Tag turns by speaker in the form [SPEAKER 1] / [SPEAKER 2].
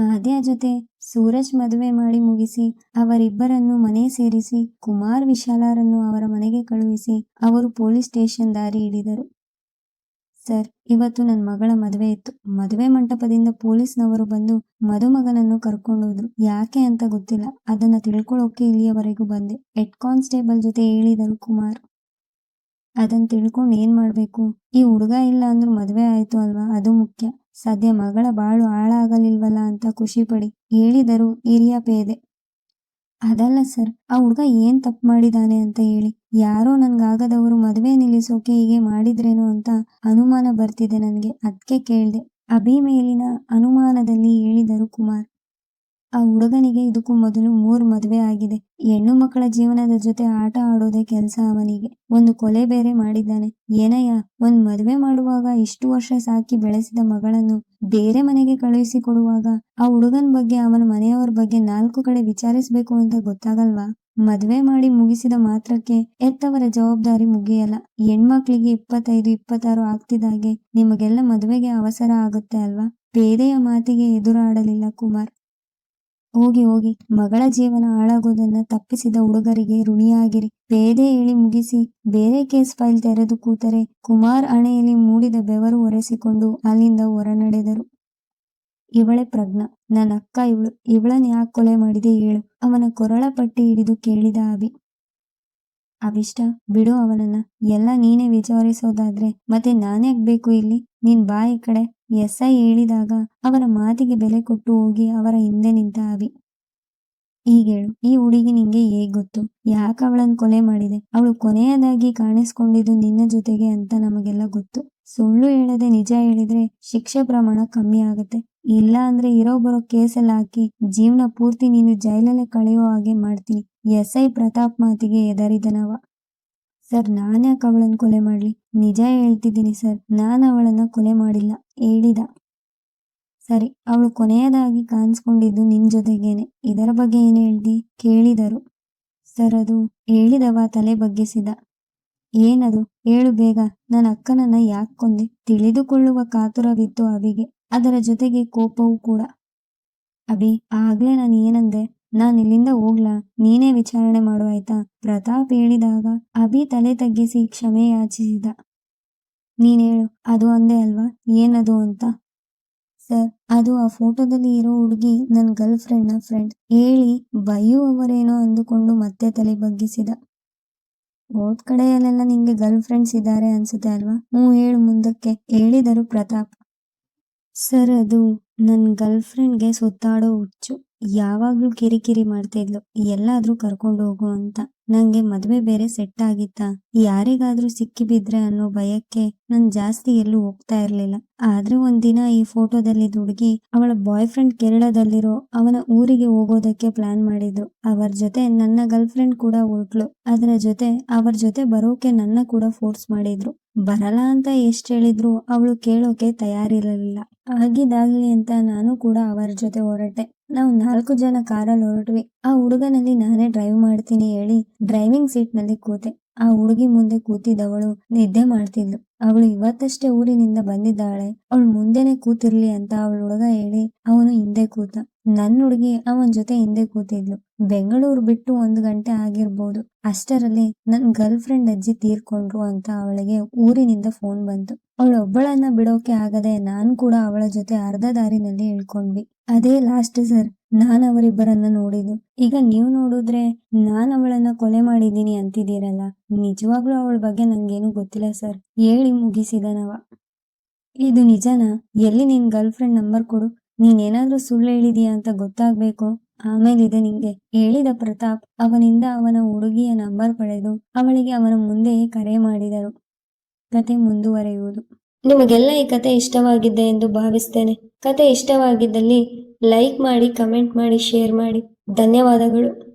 [SPEAKER 1] ಆದ್ಯ ಜೊತೆ ಸೂರಜ್ ಮದುವೆ ಮಾಡಿ ಮುಗಿಸಿ, ಅವರಿಬ್ಬರನ್ನು ಮನೆ ಸೇರಿಸಿ, ಕುಮಾರ್ ವಿಶಾಲರನ್ನು ಅವರ ಮನೆಗೆ ಕಳುಹಿಸಿ ಅವರು ಪೊಲೀಸ್ ಸ್ಟೇಷನ್ ದಾರಿ ಹಿಡಿದರು. ಸರ್, ಇವತ್ತು ನನ್ನ ಮಗಳ ಮದುವೆ ಇತ್ತು. ಮದುವೆ ಮಂಟಪದಿಂದ ಪೊಲೀಸ್ನವರು ಬಂದು ಮದುಮಗನನ್ನು ಕರ್ಕೊಂಡೋದ್ರು. ಯಾಕೆ ಅಂತ ಗೊತ್ತಿಲ್ಲ. ಅದನ್ನ ತಿಳ್ಕೊಳ್ಳೋಕೆ ಇಲ್ಲಿಯವರೆಗೂ ಬಂದೆ. ಹೆಡ್ ಕಾನ್ಸ್ಟೇಬಲ್ ಜೊತೆ ಹೇಳಿದರು ಕುಮಾರ್. ಅದನ್ನ ತಿಳ್ಕೊಂಡು ಏನ್ ಮಾಡ್ಬೇಕು? ಈ ಹುಡುಗ ಇಲ್ಲ ಅಂದ್ರೂ ಮದುವೆ ಆಯ್ತು ಅಲ್ವಾ? ಅದು ಮುಖ್ಯ. ಸದ್ಯ ಮಗಳ ಬಾಳು ಹಾಳಾಗಲಿಲ್ವಲ್ಲ ಅಂತ ಖುಷಿ ಪಡಿ ಹೇಳಿದರು ಹಿರಿಯ ಪೇದೆ. ಅದಲ್ಲ ಸರ್, ಆ ಹುಡುಗ ಏನ್ ತಪ್ಪು ಮಾಡಿದಾನೆ ಅಂತ ಹೇಳಿ. ಯಾರೋ ನನ್ಗಾಗದವರು ಮದುವೆ ನಿಲ್ಲಿಸೋಕೆ ಹೀಗೆ ಮಾಡಿದ್ರೇನೋ ಅಂತ ಅನುಮಾನ ಬರ್ತಿದೆ ನನಗೆ. ಅದಕ್ಕೆ ಕೇಳ್ದೆ. ಅಭಿ ಮೇಲಿನ ಅನುಮಾನದಲ್ಲಿ ಹೇಳಿದರು ಕುಮಾರ್. ಆ ಹುಡುಗನಿಗೆ ಇದಕ್ಕೂ ಮೊದಲು ಮೂರ್ ಮದುವೆ ಆಗಿದೆ. ಹೆಣ್ಣು ಮಕ್ಕಳ ಜೀವನದ ಜೊತೆ ಆಟ ಆಡೋದೇ ಕೆಲಸ ಅವನಿಗೆ. ಒಂದು ಕೊಲೆ ಬೇರೆ ಮಾಡಿದ್ದಾನೆ. ಏನಯ್ಯ, ಒಂದ್ ಮದುವೆ ಮಾಡುವಾಗ ಇಷ್ಟು ವರ್ಷ ಸಾಕಿ ಬೆಳೆಸಿದ ಮಗಳನ್ನು ಬೇರೆ ಮನೆಗೆ ಕಳುಹಿಸಿ ಕೊಡುವಾಗ ಆ ಹುಡುಗನ ಬಗ್ಗೆ, ಅವನ ಮನೆಯವರ ಬಗ್ಗೆ ನಾಲ್ಕು ಕಡೆ ವಿಚಾರಿಸ್ಬೇಕು ಅಂತ ಗೊತ್ತಾಗಲ್ವಾ? ಮದ್ವೆ ಮಾಡಿ ಮುಗಿಸಿದ ಮಾತ್ರಕ್ಕೆ ಎತ್ತವರ ಜವಾಬ್ದಾರಿ ಮುಗಿಯಲ್ಲ. ಹೆಣ್ಮಕ್ಳಿಗೆ ಇಪ್ಪತ್ತೈದು, ಇಪ್ಪತ್ತಾರು ಆಗ್ತಿದ್ದಾಗೆ ನಿಮಗೆಲ್ಲ ಮದುವೆಗೆ ಅವಸರ ಆಗುತ್ತೆ ಅಲ್ವಾ? ಪೇದೆಯ ಮಾತಿಗೆ ಎದುರಾಡಲಿಲ್ಲ ಕುಮಾರ್. ಹೋಗಿ ಹೋಗಿ ಮಗಳ ಜೀವನ ಹಾಳಾಗೋದನ್ನ ತಪ್ಪಿಸಿದ ಹುಡುಗರಿಗೆ ಋಣಿಯಾಗಿರಿ. ಪೇದೆ ಹೇಳಿ ಮುಗಿಸಿ ಬೇರೆ ಕೇಸ್ ಫೈಲ್ ತೆರೆದು ಕೂತರೆ ಕುಮಾರ್ ಹಣೆಯಲ್ಲಿ ಮೂಡಿದ ಬೆವರು ಒರೆಸಿಕೊಂಡು ಅಲ್ಲಿಂದ ಹೊರ ನಡೆದರು ಇವಳೆ ಪ್ರಜ್ಞ. ನನ್ನ ಅಕ್ಕ ಇವಳು. ಇವಳನ್ನ ಯಾಕೆ ಕೊಲೆ ಮಾಡಿದೆ ಹೇಳು. ಅವನ ಕೊರಳ ಪಟ್ಟಿ ಹಿಡಿದು ಕೇಳಿದ ಅಭಿ. ಅವಿಷ್ಟ ಬಿಡು ಅವನನ್ನ. ಎಲ್ಲ ನೀನೇ ವಿಚಾರಿಸೋದಾದ್ರೆ ಮತ್ತೆ ನಾನ್ಯಾಕ್ ಬೇಕು ಇಲ್ಲಿ? ನೀನ್ ಬಾ ಈ ಕಡೆ ಎಸ್ ಐ ಹೇಳಿದಾಗ ಅವರ ಮಾತಿಗೆ ಬೆಲೆ ಕೊಟ್ಟು ಹೋಗಿ ಅವರ ಹಿಂದೆ ನಿಂತ ಅವಿ ಈಗೇಳು ಈ ಹುಡುಗಿ ನಿಂಗೆ ಹೇಗ್ ಗೊತ್ತು? ಯಾಕೆ ಅವಳನ್ ಕೊಲೆ ಮಾಡಿದೆ? ಅವಳು ಕೊನೆಯದಾಗಿ ಕಾಣಿಸ್ಕೊಂಡಿದ್ದು ನಿನ್ನ ಜೊತೆಗೆ ಅಂತ ನಮಗೆಲ್ಲ ಗೊತ್ತು. ಸುಳ್ಳು ಹೇಳದೆ ನಿಜ ಹೇಳಿದ್ರೆ ಶಿಕ್ಷೆ ಪ್ರಮಾಣ ಕಮ್ಮಿ ಆಗುತ್ತೆ. ಇಲ್ಲ ಅಂದ್ರೆ ಇರೋ ಬರೋ ಕೇಸಲ್ಲಿ ಹಾಕಿ ಜೀವನ ಪೂರ್ತಿ ನೀನು ಜೈಲಲ್ಲೇ ಕಳೆಯೋ ಹಾಗೆ ಮಾಡ್ತೀನಿ. ಎಸ್ ಐ ಪ್ರತಾಪ್ ಮಾತಿಗೆ ಎದರಿದನವ ಸರ್ ನಾನ್ಯಾಕೆ ಅವಳನ್ನು ಕೊಲೆ ಮಾಡಲಿ. ನಿಜ ಹೇಳ್ತಿದ್ದೀನಿ ಸರ್, ನಾನು ಅವಳನ್ನ ಕೊಲೆ ಮಾಡಿಲ್ಲ, ಹೇಳಿದ. ಸರಿ, ಅವಳು ಕೊನೆಯದಾಗಿ ಕಾಣಿಸ್ಕೊಂಡಿದ್ದು ನಿನ್ನ ಜೊತೆಗೇನೆ. ಇದರ ಬಗ್ಗೆ ಏನು ಹೇಳ್ದಿ? ಕೇಳಿದರು. ಸರ್, ಅದು ಹೇಳಿದವ ತಲೆ ಬಗ್ಗಿಸಿದ. ಏನದು? ಹೇಳು ಬೇಗ. ನನ್ನ ಅಕ್ಕನನ್ನ ಯಾಕೆ ಕೊಂದೆ? ತಿಳಿದುಕೊಳ್ಳುವ ಕಾತುರವಿತ್ತು ಅವಿಗೆ. ಅದರ ಜೊತೆಗೆ ಕೋಪವೂ ಕೂಡ. ಅಭಿ, ಆಗ್ಲೇ ನಾನು ಏನಂದೆ? ನಾನ್ ಇಲ್ಲಿಂದ ಹೋಗ್ಲಾ? ನೀನೇ ವಿಚಾರಣೆ ಮಾಡು ಆಯ್ತಾ? ಪ್ರತಾಪ್ ಹೇಳಿದಾಗ ಅಭಿ ತಲೆ ತಗ್ಗಿಸಿ ಕ್ಷಮೆ ಯಾಚಿಸಿದ. ನೀನ್ ಹೇಳು ಅದು ಅಂದೆ ಅಲ್ವಾ? ಏನದು ಅಂತ? ಸರ್, ಅದು ಆ ಫೋಟೋದಲ್ಲಿ ಇರೋ ಹುಡುಗಿ ನನ್ ಗರ್ಲ್ ಫ್ರೆಂಡ್. ನ ಫ್ರೆಂಡ್ ಹೇಳಿ ಅವರೇನೋ ಅಂದುಕೊಂಡು ಮತ್ತೆ ತಲೆ ಬಗ್ಗಿಸಿದ. ಹೋದ್ ಕಡೆಯಲ್ಲೆಲ್ಲ ನಿಂಗೆ ಗರ್ಲ್ ಫ್ರೆಂಡ್ಸ್ ಇದ್ದಾರೆ ಅನ್ಸುತ್ತೆ ಅಲ್ವಾ? ಹ್ಞೂ, ಹೇಳು ಮುಂದಕ್ಕೆ. ಹೇಳಿದರು ಪ್ರತಾಪ್. ಸರ್, ಅದು ನನ್ ಗರ್ಲ್ ಫ್ರೆಂಡ್ಗೆ ಸುತ್ತಾಡೋ ಹುಚ್ಚು. ಯಾವಾಗ್ಲೂ ಕಿರಿಕಿರಿ ಮಾಡ್ತಾ ಇದ್ಲು. ಎಲ್ಲಾದ್ರೂ ಕರ್ಕೊಂಡು ಹೋಗು ಅಂತ. ನಂಗೆ ಮದ್ವೆ ಬೇರೆ ಸೆಟ್ ಆಗಿತ್ತಾ? ಯಾರಿಗಾದ್ರೂ ಸಿಕ್ಕಿ ಬಿದ್ರೆ ಅನ್ನೋ ಭಯಕ್ಕೆ ನನ್ ಜಾಸ್ತಿ ಎಲ್ಲೂ ಹೋಗ್ತಾ ಇರ್ಲಿಲ್ಲ. ಆದ್ರೆ ಒಂದಿನ ಈ ಫೋಟೋದಲ್ಲಿ ದುಡುಗಿ ಅವಳ ಬಾಯ್ ಫ್ರೆಂಡ್ ಕೇರಳದಲ್ಲಿರೋ ಅವನ ಊರಿಗೆ ಹೋಗೋದಕ್ಕೆ ಪ್ಲಾನ್ ಮಾಡಿದ್ರು ಅವರ ಜೊತೆ ನನ್ನ ಗರ್ಲ್ ಫ್ರೆಂಡ್ ಕೂಡ ಹೊರಟ್ಲು ಅದರ ಜೊತೆ ಅವರ ಜೊತೆ ಬರೋಕೆ ನನ್ನ ಕೂಡ ಫೋರ್ಸ್ ಮಾಡಿದ್ರು. ಬರಲ್ಲ ಅಂತ ಎಷ್ಟ್ ಹೇಳಿದ್ರು ಅವಳು ಕೇಳೋಕೆ ತಯಾರಿರಲಿಲ್ಲ. ಆಗಿದಾಗ್ಲಿ ಅಂತ ನಾನು ಕೂಡ ಅವರ ಜೊತೆ ಹೊರಟೆ. ನಾವು ನಾಲ್ಕು ಜನ ಕಾರಲ್ಲಿ ಹೊರಟ್ವಿ. ಆ ಹುಡುಗನಲ್ಲಿ ನಾನೇ ಡ್ರೈವ್ ಮಾಡ್ತೀನಿ ಹೇಳಿ ಡ್ರೈವಿಂಗ್ ಸೀಟ್ನಲ್ಲಿ ಕೂತೆ. ಆ ಹುಡುಗಿ ಮುಂದೆ ಕೂತಿದ್ದವಳು ನಿದ್ದೆ ಮಾಡ್ತಿದ್ಲು. ಅವಳು ಇವತ್ತಷ್ಟೇ ಊರಿನಿಂದ ಬಂದಿದ್ದಾಳೆ. ಅವಳು ಮುಂದೆನೆ ಕೂತಿರ್ಲಿ ಅಂತ ಅವಳ ಹುಡುಗ ಹೇಳಿ ಅವನು ಹಿಂದೆ ಕೂತ ನನ್ ಹುಡುಗಿ ಅವನ್ ಜೊತೆ ಹಿಂದೆ ಕೂತಿದ್ಲು. ಬೆಂಗಳೂರು ಬಿಟ್ಟು ಒಂದು ಗಂಟೆ ಆಗಿರ್ಬೋದು. ಅಷ್ಟರಲ್ಲಿ ನನ್ ಗರ್ಲ್ ಫ್ರೆಂಡ್ ಅಜ್ಜಿ ತೀರ್ಕೊಂಡ್ರು ಅಂತ ಅವಳಿಗೆ ಊರಿನಿಂದ ಫೋನ್ ಬಂತು. ಅವಳೊಬ್ಬಳನ್ನ ಬಿಡೋಕೆ ಆಗದೆ ನಾನ್ ಕೂಡ ಅವಳ ಜೊತೆ ಅರ್ಧ ದಾರಿನಲ್ಲಿ ಇಳ್ಕೊಂಡ್ವಿ. ಅದೇ ಲಾಸ್ಟ್ ಸರ್, ನಾನ್ ಅವರಿಬ್ಬರನ್ನ ನೋಡಿದ್ದು. ಈಗ ನೀವು ನೋಡಿದ್ರೆ ನಾನ್ ಅವಳನ್ನ ಕೊಲೆ ಮಾಡಿದ್ದೀನಿ ಅಂತಿದ್ದೀರಲ್ಲ? ನಿಜವಾಗ್ಲೂ ಅವಳ ಬಗ್ಗೆ ನಂಗೇನು ಗೊತ್ತಿಲ್ಲ ಸರ್. ಹೇಳಿ ಮುಗಿಸಿದನವ ಇದು ನಿಜನಾ? ಎಲ್ಲಿ ನಿನ್ ಗರ್ಲ್ ಫ್ರೆಂಡ್ ನಂಬರ್ ಕೊಡು. ನೀನೇನಾದ್ರೂ ಸುಳ್ಳು ಹೇಳಿದೀಯಾ ಅಂತ ಗೊತ್ತಾಗ್ಬೇಕು. ಆಮೇಲಿದೆ ನಿಂಗೆ. ಹೇಳಿದ ಪ್ರತಾಪ್ ಅವನಿಂದ ಅವನ ಹುಡುಗಿಯ ನಂಬರ್ ಪಡೆದು ಅವಳಿಗೆ ಅವನ ಮುಂದೆ ಕರೆ ಮಾಡಿದರು. ಕತೆ ಮುಂದುವರೆಯುವುದು. ನಿಮಗೆಲ್ಲ ಈ ಕತೆ ಇಷ್ಟವಾಗಿದೆ ಎಂದು ಭಾವಿಸ್ತೇನೆ. ಕತೆ ಇಷ್ಟವಾಗಿದ್ದಲ್ಲಿ ಲೈಕ್ ಮಾಡಿ, ಕಮೆಂಟ್ ಮಾಡಿ, ಶೇರ್ ಮಾಡಿ. ಧನ್ಯವಾದಗಳು.